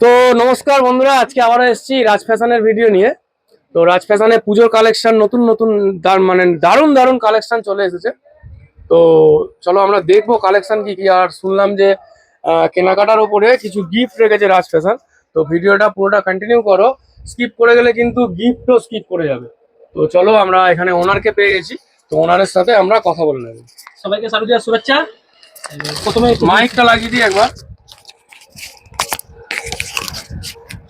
তো নমস্কার বন্ধুরা আজকে আবারও এসেছি রাজ ফ্যাশনের ভিডিও নিয়ে। তো রাজ ফ্যাশনে পুজোর কালেকশন নতুন নতুন দার- মানে দারুণ দারুণ কালেকশন চলে এসেছে। তো চলো আমরা দেখব কালেকশন কি কি। আর শুনলাম যে কেনাকাটার উপরে কিছু গিফট রেখেছে রাজ ফ্যাশন। তো ভিডিওটা পুরোটা কন্টিনিউ করো। স্কিপ করে গেলে কিন্তু গিফটও স্কিপ করে যাবে। তো চলো আমরা এখানে ওনারকে পেয়ে গেছি। তো ওনারের সাথে আমরা কথা বলে নেব। সবাইকে শারদীয়া শুভেচ্ছা। প্রথমে মাইকটা লাগিয়ে দিই একবার।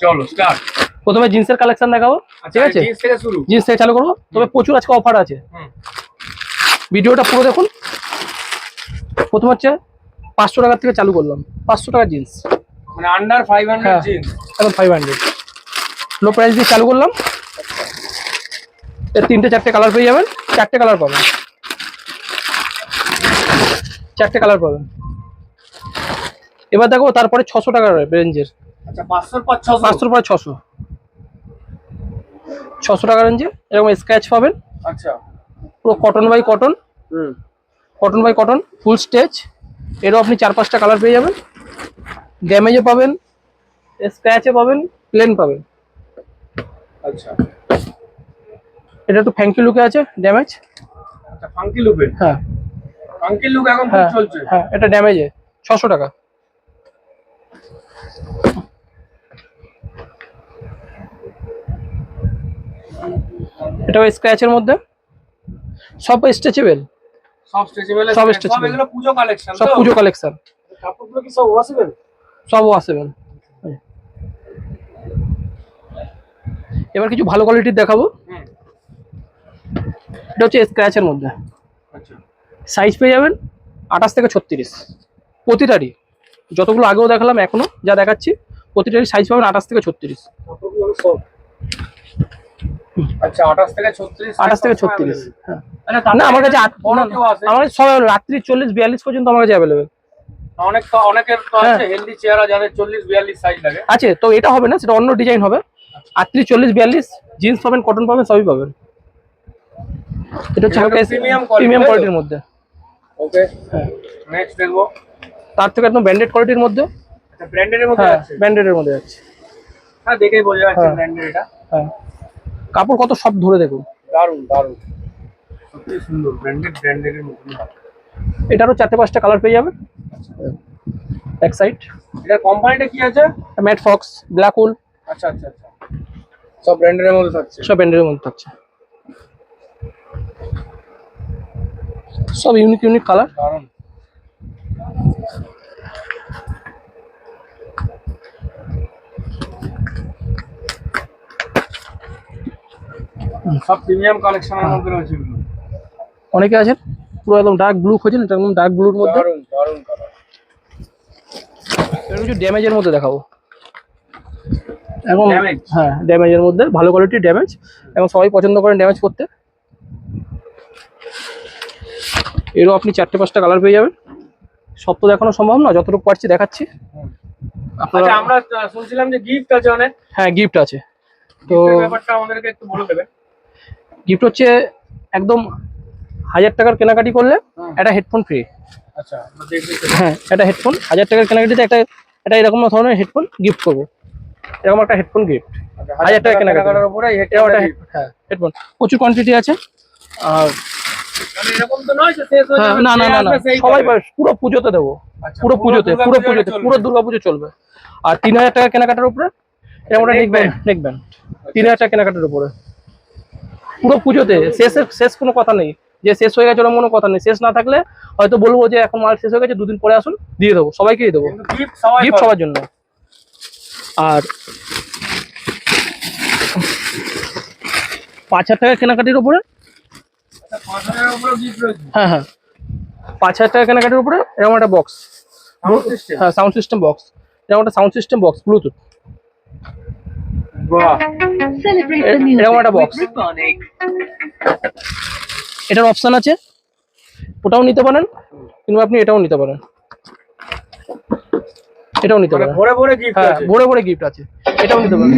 চলো স্টার্ট প্রথমে জিন্সের কালেকশন দেখাবো ঠিক আছে? জিন্স থেকে শুরু। জিন্স থেকে চালু করব। তবে প্রচুর আজকে অফার আছে। ভিডিওটা পুরো দেখুন। প্রথম হচ্ছে পাঁচশো টাকার থেকে চালু করলাম। পাঁচশো টাকার জিন্স। মানে আন্ডার ফাইভ হান্ড্রেড। জিন্স। এখন ফাইভ হান্ড্রেড লো প্রাইস দিয়ে চালু করলাম। এর তিনটে চারটে কালার পেয়ে যাবেন। চারটে কালার পাবেন। চারটে কালার পাবেন। এবার দেখো তারপরে ছশো টাকার রেঞ্জের আচ্ছা পর পরে টাকা রেঞ্জে এরকম স্ক্র্যাচ পাবেন। আচ্ছা। পুরো cotton by cotton hmm. Cotton by cotton full stretch এরও আপনি চার পাঁচটা কালার পেয়ে যাবেন। ড্যামেজে পাবেন স্ক্র্যাচে পাবেন প্লেন পাবেন। আচ্ছা। এটা একটু ফ্যাঙ্কি লুকে আছে ড্যামেজ আচ্ছা ফাঙ্কি হ্যাঁ। ফাঙ্কি লুক এখন খুব হ্যাঁ চলছে? হ্যাঁ এটা ড্যামেজে ছশো টাকা। এটাও স্ক্র্যাচের মধ্যে? সব স্ট্রেচেবল সব স্ট্রেচেবল সব stretchable। এগুলো পুজো কালেকশন সব পুজো কালেকশন কাপড়গুলো কি সব ওয়াশেবল সব ওয়াশেবল এবার কিছু ভালো কোয়ালিটির দেখাবো। এটা হচ্ছে স্ক্র্যাচের মধ্যে। আচ্ছা। সাইজ পেয়ে যাবেন আঠাশ থেকে ছত্রিশ। প্রতিটারই। যতগুলো আগেও দেখালাম এখনও যা দেখাচ্ছি প্রতিটারই সাইজ পাবেন আঠাশ থেকে ছত্রিশ। আচ্ছা থেকে থেকে হ্যাঁ। আচ্ছা না আমার কাছে আছে আমার কাছে সব রাত্রি চল্লিশ বিয়াল্লিশ পর্যন্ত আমার কাছে অ্যাভেলেবেল অনেক তো অনেকের তো। আছে হেলদি চেহারা যাদের চল্লিশ বিয়াল্লিশ সাইজ লাগে। আছে তো এটা হবে না সেটা অন্য ডিজাইন হবে। আটত্রিশ চল্লিশ বিয়াল্লিশ জিন্স পাবেন কটন পাবেন সবই পাবেন। এটা হচ্ছে প্রিমিয়াম কোয়ালিটির মধ্যে। ওকে হ্যাঁ। নেক্সট দেখব। তার থেকে একদম ব্র্যান্ডেড কোয়ালিটির মধ্যে। আচ্ছা ব্র্যান্ডের মধ্যে আছে ব্র্যান্ডেডের মধ্যে যাচ্ছে। হ্যাঁ দেখেই বোঝা যাচ্ছে। ব্র্যান্ডের এটা হ্যাঁ। কাপড় কত সব ধরে দেখুন। দারুণ দারুণ সত্যি সুন্দর ব্র্যান্ডেড ব্র্যান্ডেড এর মতন এটারও চারটে পাঁচটা কালার পেয়ে যাবে। এক সাইড এটার কোম্পানিটা কি আছে? ম্যাট ফক্স ব্ল্যাক উল আচ্ছা আচ্ছা আচ্ছা। সব ব্র্যান্ডের মধ্যে থাকছে? সব ব্র্যান্ডের মধ্যে থাকছে। সব ইউনিক ইউনিক কালার দারুণ সব প্রিমিয়াম কালেকশনের মধ্যে রয়েছে অনেকে আছেন? পুরো একদম ডার্ক ব্লু খোঁজেন এটা একদম ডার্ক ব্লুর মধ্যে? এটা কিছু ড্যামেজের মধ্যে দেখাবো। Damage? হ্যাঁ ড্যামেজের মধ্যে ভালো কোয়ালিটির ড্যামেজ এবং সবাই পছন্দ করেন ড্যামেজ করতে। এরও আপনি চারটে পাঁচটা কালার পেয়ে যাবেন। সব তো দেখানো সম্ভব না যতটুকু পারছি দেখাচ্ছি। আচ্ছা আমরা শুনছিলাম যে গিফট আছে অনেক। হ্যাঁ গিফট আছে। তো ব্যাপারটা আমাদেরকে একটু বলে দেবেন। গিফট হচ্ছে একদম হাজার টাকার কেনাকাটি করলে। একটা হেডফোন ফ্রি আচ্ছা। হ্যাঁ একটা হেডফোন হাজার টাকার কেনাকাটিতে একটা একটা এরকম ধরনের হেডফোন গিফট করব। এরকম একটা হেডফোন গিফট আচ্ছা, হাজার টাকা কেনাকাটা। কেনাকাটার উপরে হ্যাঁ। হেডফোন প্রচুর কোয়ান্টিটি আছে। আর মানে হয়ে হ্যাঁ, না না না না। সবাই পুরো পুজোতে দেবো। আচ্ছা, পুরো পুজোতে পুরো পুজোতে পুরো দুর্গা পুজো চলবে। আর তিন হাজার টাকা কেনাকাটার উপরে এরকম একটা। তিন হাজার টাকা কেনাকাটার উপরে। পুরো পুজোতে। শেষের শেষ কোনো কথা নেই। যে শেষ হয়ে গেছে ওরকম কোনো কথা নেই। শেষ না থাকলে হয়তো বলব যে এখন মাল শেষ হয়ে গেছে দুদিন পরে আসুন দিয়ে দেবো। সবাইকেই দেবো। গিফট। সবার জন্য। আর পাঁচ হাজার টাকা কেনাকাটির উপরে? আচ্ছা। হ্যাঁ হ্যাঁ। পাঁচ হাজার টাকা কেনাকাটির উপরে এরকম একটা বক্স হ্যাঁ সাউন্ড সিস্টেম বক্স এরকম একটা সাউন্ড সিস্টেম বক্স ব্লুটুথ বাহ, এরকম একটা Riponic. এটার অপশন আছে? ওটাও নিতে পারেন কিংবা আপনি এটাও নিতে পারেন। এটাও নিতে মানে পারেন। ভরে ভরে হ্যাঁ আছে। ভরে ভরে গিফট আছে। এটাও নিতে পারেন।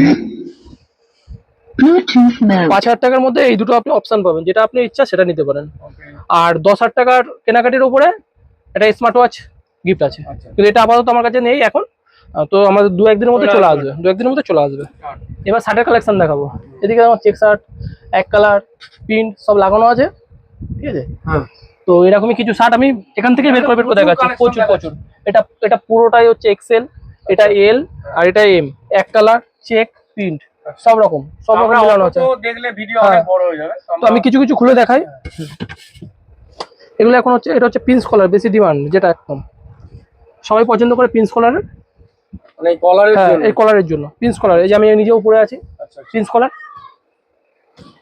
পাঁচ হাজার টাকার মধ্যে এই দুটো আপনি অপশন পাবেন। যেটা আপনি ইচ্ছা সেটা নিতে পারেন। আর দশ হাজার টাকার কেনাকাটির উপরে একটা স্মার্ট ওয়াচ গিফট আছে। আচ্ছা। কিন্তু এটা আপাতত আমার কাছে নেই এখন তো আমাদের দু একদিনের মধ্যে চলে আসবে। দু একদিনের মধ্যে চলে আসবে। এবার শার্টের কালেকশন দেখাবো। এদিকে আমার চেক শার্ট এক কালার প্রিন্ট সব লাগানো আছে। ঠিক আছে? হ্যাঁ। তো এরকমই কিছু শার্ট আমি এখান থেকে বের করে বের করে দেখাচ্ছি। প্রচুর প্রচুর। এটা এটা পুরোটাই হচ্ছে এক্সেল এটা এল আর এটা এম এক কালার চেক প্রিন্ট সব রকম সব রকম মিলানো আছে। তো দেখলে ভিডিও হ্যাঁ। অনেক বড় হয়ে যাবে। তো আমি কিছু কিছু খুলে দেখাই। এগুলো এখন হচ্ছে এটা হচ্ছে প্রিন্স কলার বেশি ডিমান্ড যেটা একদম। সবাই পছন্দ করে প্রিন্স কলারের মানে এই কলারের হ্যাঁ জন্য? এই কলারের জন্য পিন্স কলার এই যে আমি নিজেও পরে আছি আচ্ছা আচ্ছা। প্রিন্স কলার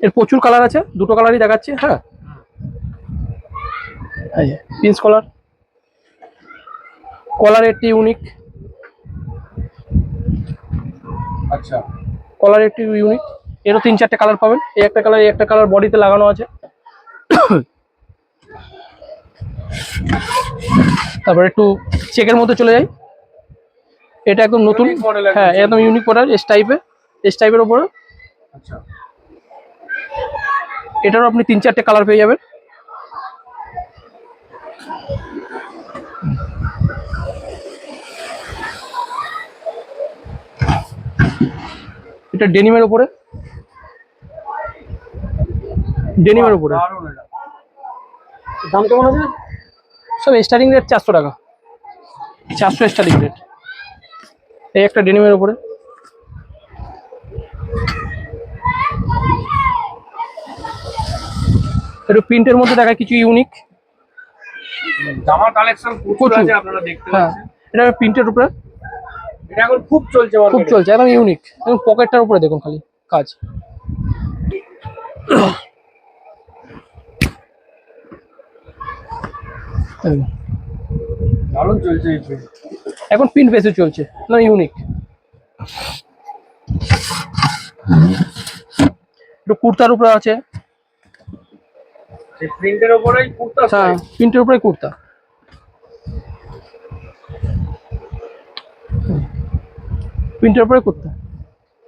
এর প্রচুর কালার আছে দুটো কালারই দেখাচ্ছি হ্যাঁ। প্রিন্স কলার কলার একটি ইউনিক আচ্ছা। কলার একটি ইউনিক এরও তিন চারটে কালার পাবেন এই একটা কালার এই একটা কালার বডিতে লাগানো আছে। তারপর একটু চেকের মধ্যে চলে যাই। এটা একদম নতুন। হ্যাঁ একদম ইউনিক প্রোডাক্ট এস টাইপের এস টাইপের ওপরে। আচ্ছা। এটারও আপনি তিন চারটে কালার পেয়ে যাবেন। এটা ডেনিমের উপরে ডেনিমের উপরে দাম কেমন আছে? সব স্টার্টিং রেট চারশো টাকা। চারশো স্টার্টিং রেট এই একটা ডেনিমের উপরে। একটু প্রিন্টের মধ্যে দেখা কিছু ইউনিক। জামার কালেকশন প্রচুর। আছে আপনারা দেখতে হ্যাঁ। পাচ্ছেন। এটা প্রিন্টের উপরে। এটা এখন খুব চলছে খুব চলছে একদম ইউনিক। এবং পকেটটার উপরে দেখুন খালি কাজ। দেখুন। দারুণ চলছে এই print। এখন প্রিন্ট বেশি চলছে না ইউনিক একটু কুর্তার উপরে আছে। প্রিন্টের উপরেই কুর্তা হ্যাঁ প্রিন্টের উপরে কুর্তা। প্রিন্টের উপরে কুর্তা।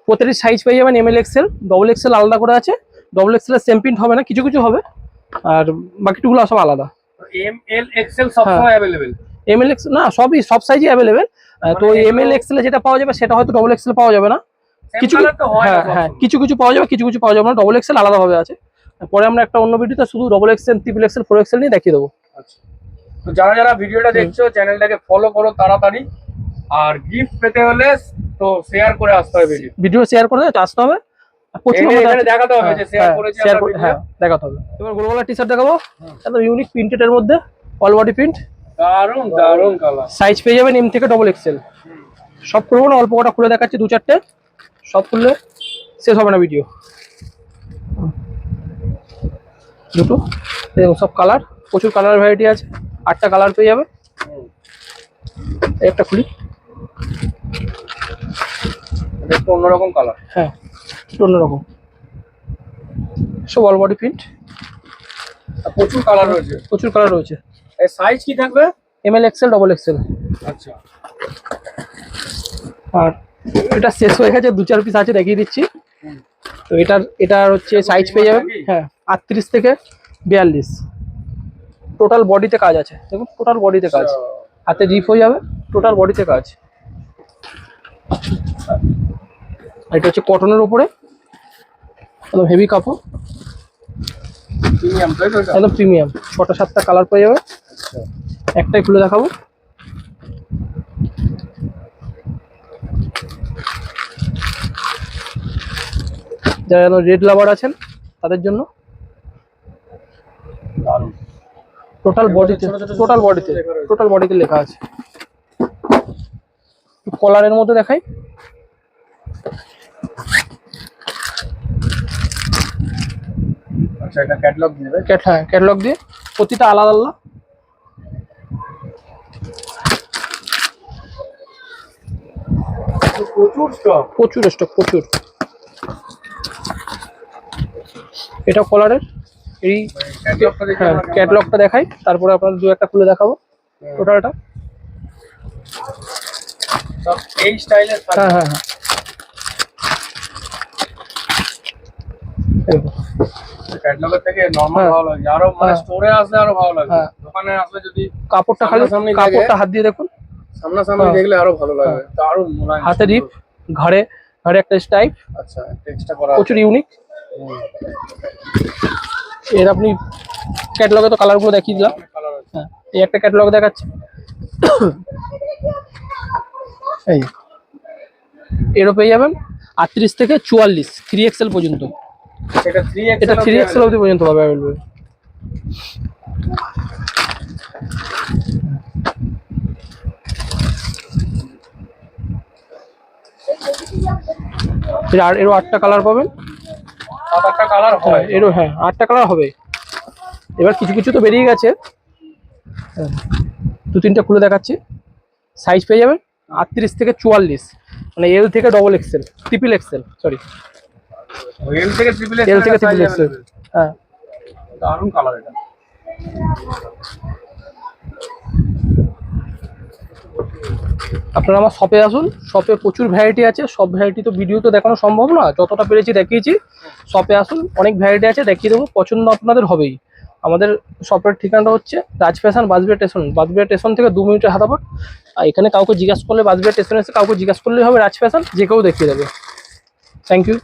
প্রতিটি সাইজ পেয়ে যাবেন M L XL double XL আলাদা করে আছে। ডবল এক্সেল সেম প্রিন্ট হবে না কিছু কিছু হবে। আর বাকিটুকুলো সব আলাদা। এম এল এক্সেল সবসময় অ্যাভেলেবেল এম এল এক্স না সবই সব সাইজই অ্যাভেলেবেল তো মানে এম এল এগুলো- এক্সেল যেটা পাওয়া যাবে সেটা হয়তো ডবল এক্সেল পাওয়া যাবে না। কিছু হয় হ্যাঁ কিছু কিছু পাওয়া যাবে কিছু কিছু পাওয়া যাবে না ডবল এক্সেল আলাদাভাবে আছে। পরে আমরা একটা অন্য ভিডিওতে শুধু double XL triple XL four XL নিয়ে দেখিয়ে দেবো। আচ্ছা। তো যারা যারা ভিডিওটা দেখছ চ্যানেলটাকে ফলো করো তাড়াতাড়ি। আর গিফট পেতে হলে তো শেয়ার করে আসতে হবে ভিডিও শেয়ার করে আসতে হবে। দেখাতে হবে যে শেয়ার হ্যাঁ, করেছি। হ্যাঁ দেখাতে হবে। এবার গোলগোলা টি শার্ট দেখাবো। একদম ইউনিক প্রিন্টেড এর মধ্যে অল বডি প্রিন্ট দারুণ দারুণ কালার সাইজ পেয়ে যাবেন এম থেকে ডবল এক্সেল সব করব না অল্প কটা খুলে দেখাচ্ছি দু চারটে। সব খুললে শেষ হবে না ভিডিও দুটো। দেখুন সব কালার প্রচুর কালার ভ্যারাইটি আছে। আটটা কালার পেয়ে যাবে। একটা খুলি। একটু অন্যরকম কালার হ্যাঁ একটু অন্যরকম। সব অল বডি প্রিন্ট প্রচুর কালার রয়েছে। প্রচুর কালার রয়েছে। এর সাইজ কি থাকবে? M L XL double XL আচ্ছা। আর এটা শেষ হয়ে গেছে দু চার পিস আছে দেখিয়ে দিচ্ছি। তো এটার এটার হচ্ছে সাইজ পেয়ে যাবেন হ্যাঁ আটত্রিশ থেকে বিয়াল্লিশ। টোটাল বডিতে কাজ আছে দেখুন টোটাল বডিতে কাজ। হাতে জিপ হয়ে যাবে টোটাল বডিতে কাজ। এটা হচ্ছে কটনের উপরে একদম হেভি কাপড়? একদম প্রিমিয়াম ছটা সাতটা কালার পেয়ে যাবে। একটাই খুলে দেখাবো। যারা রেড লাভার আছেন তাদের জন্য। টোটাল বডিতে টোটাল বডিতে টোটাল বডিতে লেখা আছে। কলারের মধ্যে দেখাই। আচ্ছা এটা ক্যাটালগ দিয়ে ক্যাটালগ দিয়ে। প্রতিটা আলাদা আলাদা। প্রচুর স্টক প্রচুর স্টক প্রচুর। এটা কলারের এই ক্যাটালগটা হ্যাঁ দেখাই তারপরে আপনার দু একটা খুলে দেখাবো। টোটালটা এই স্টাইলের হ্যাঁ হ্যাঁ হ্যাঁ। হ্যাঁ। ভালো লাগে। আরও। স্টোরে আসলে আরও ভালো লাগে। দোকানে আসলে যদি কাপড়টা খালি কাপড়টা হাত দিয়ে দেখুন। সামনাসামনি হ্যাঁ। দেখলে আরও ভালো লাগবে। দারুণ মোলায়েম হাতে রিপ ঘাড়ে ঘাড়ে একটা স্টাইপ। আচ্ছা টেক্সটটা করা প্রচুর ইউনিক এর আপনি ক্যাটালগে তো কালারগুলো দেখিয়ে দিলাম। হ্যাঁ এই একটা ক্যাটালগ দেখাচ্ছি। এই। এরও পেয়ে যাবেন আটত্রিশ থেকে চুয়াল্লিশ থ্রি এক্সেল পর্যন্ত। এটা 3 এটা থ্রি এক্সেল অবধি পর্যন্ত পাবে অ্যাভেলেবল এর আর এরও আটটা কালার পাবেন? সাত আটটা কালার হ্যাঁ হয়। এরও হ্যাঁ আটটা কালার হবে। এবার কিছু কিছু তো বেরিয়ে গেছে। হ্যাঁ, দু তিনটা খুলে দেখাচ্ছি। সাইজ পেয়ে যাবেন আটত্রিশ থেকে চুয়াল্লিশ। মানে এল থেকে double XL triple XL sorry L থেকে ট্রিপল এল থেকে ট্রিপল এক্সেল হ্যাঁ। দারুণ কালার এটা। আপনারা আমার শপে আসুন শপে প্রচুর ভ্যারাইটি আছে, সব ভ্যারাইটি তো ভিডিও তো দেখানো সম্ভব না, যতটা পেরেছি দেখিয়েছি। শপে আসুন, অনেক ভ্যারাইটি আছে, দেখিয়ে দেবো, পছন্দ আপনাদের হবেই। আমাদের শপের ঠিকানাটা হচ্ছে Raj fashion Bajbia station Bajbia station থেকে দু মিনিটের হাতাপট আর এখানে কাউকে জিজ্ঞাসা করলে বাজবিয়া স্টেশনে এসে কাউকে জিজ্ঞাসা করলেই হবে রাজ ফ্যাশন, যে কেউ দেখিয়ে দেবে। Thank you